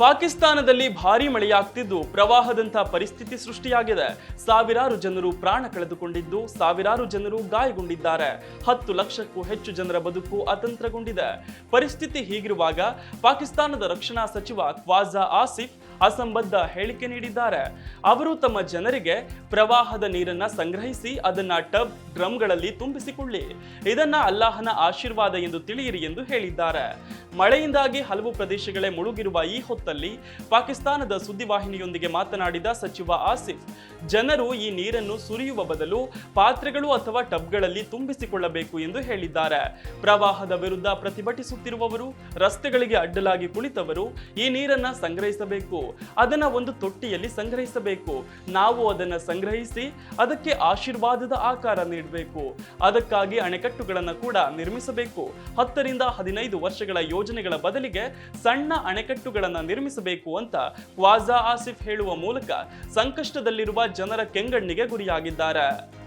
ಪಾಕಿಸ್ತಾನದಲ್ಲಿ ಭಾರೀ ಮಳೆಯಾಗ್ತಿದ್ದು ಪ್ರವಾಹದಂತಹ ಪರಿಸ್ಥಿತಿ ಸೃಷ್ಟಿಯಾಗಿದೆ. ಸಾವಿರಾರು ಜನರು ಪ್ರಾಣ ಕಳೆದುಕೊಂಡಿದ್ದು, ಸಾವಿರಾರು ಜನರು ಗಾಯಗೊಂಡಿದ್ದಾರೆ. ಹತ್ತು ಲಕ್ಷಕ್ಕೂ ಹೆಚ್ಚು ಜನರ ಬದುಕು ಅತಂತ್ರಗೊಂಡಿದೆ. ಪರಿಸ್ಥಿತಿ ಹೀಗಿರುವಾಗ ಪಾಕಿಸ್ತಾನದ ರಕ್ಷಣಾ ಸಚಿವ ಖ್ವಾಜಾ ಆಸಿಫ್ ಅಸಂಬದ್ಧ ಹೇಳಿಕೆ ನೀಡಿದ್ದಾರೆ. ಅವರು ತಮ್ಮ ಜನರಿಗೆ ಪ್ರವಾಹದ ನೀರನ್ನ ಸಂಗ್ರಹಿಸಿ, ಅದನ್ನ ಟಬ್, ಡ್ರಮ್ಗಳಲ್ಲಿ ತುಂಬಿಸಿಕೊಳ್ಳಿ. ಇದನ್ನ ಅಲ್ಲಾಹನ ಆಶೀರ್ವಾದ ಎಂದು ತಿಳಿಯಿರಿ ಎಂದು ಹೇಳಿದ್ದಾರೆ. ಮಳೆಯಿಂದಾಗಿ ಹಲವು ಪ್ರದೇಶಗಳೇ ಮುಳುಗಿರುವ ಈ ಹೊತ್ತಲ್ಲಿ ಪಾಕಿಸ್ತಾನದ ಸುದ್ದಿವಾಹಿನಿಯೊಂದಿಗೆ ಮಾತನಾಡಿದ ಸಚಿವ ಆಸಿಫ್, ಜನರು ಈ ನೀರನ್ನು ಸುರಿಯುವ ಬದಲು ಪಾತ್ರೆಗಳು ಅಥವಾ ಟಬ್ಗಳಲ್ಲಿ ತುಂಬಿಸಿಕೊಳ್ಳಬೇಕು ಎಂದು ಹೇಳಿದ್ದಾರೆ. ಪ್ರವಾಹದ ವಿರುದ್ಧ ಪ್ರತಿಭಟಿಸುತ್ತಿರುವವರು, ರಸ್ತೆಗಳಿಗೆ ಅಡ್ಡಲಾಗಿ ಕುಳಿತವರು ಈ ನೀರನ್ನ ಸಂಗ್ರಹಿಸಬೇಕು. ಅದನ್ನ ಒಂದು ತೊಟ್ಟಿಯಲ್ಲಿ ಸಂಗ್ರಹಿಸಬೇಕು. ನಾವು ಅದನ್ನ ಸಂಗ್ರಹಿಸಿ ಅದಕ್ಕೆ ಆಶೀರ್ವಾದದ ಆಕಾರ ನೀಡಬೇಕು. ಅದಕ್ಕಾಗಿ ಅಣೆಕಟ್ಟುಗಳನ್ನು ಕೂಡ ನಿರ್ಮಿಸಬೇಕು. ಹತ್ತರಿಂದ ಹದಿನೈದು ವರ್ಷಗಳ ಯೋಜನೆಗಳ ಬದಲಿಗೆ ಸಣ್ಣ ಅಣೆಕಟ್ಟುಗಳನ್ನು ನಿರ್ಮಿಸಬೇಕು ಅಂತ ವಾಜಾ ಆಸಿಫ್ ಹೇಳುವ ಮೂಲಕ ಸಂಕಷ್ಟದಲ್ಲಿರುವ ಜನರ ಕೆಂಗಣ್ಣಿಗೆ ಗುರಿಯಾಗಿದ್ದಾರೆ.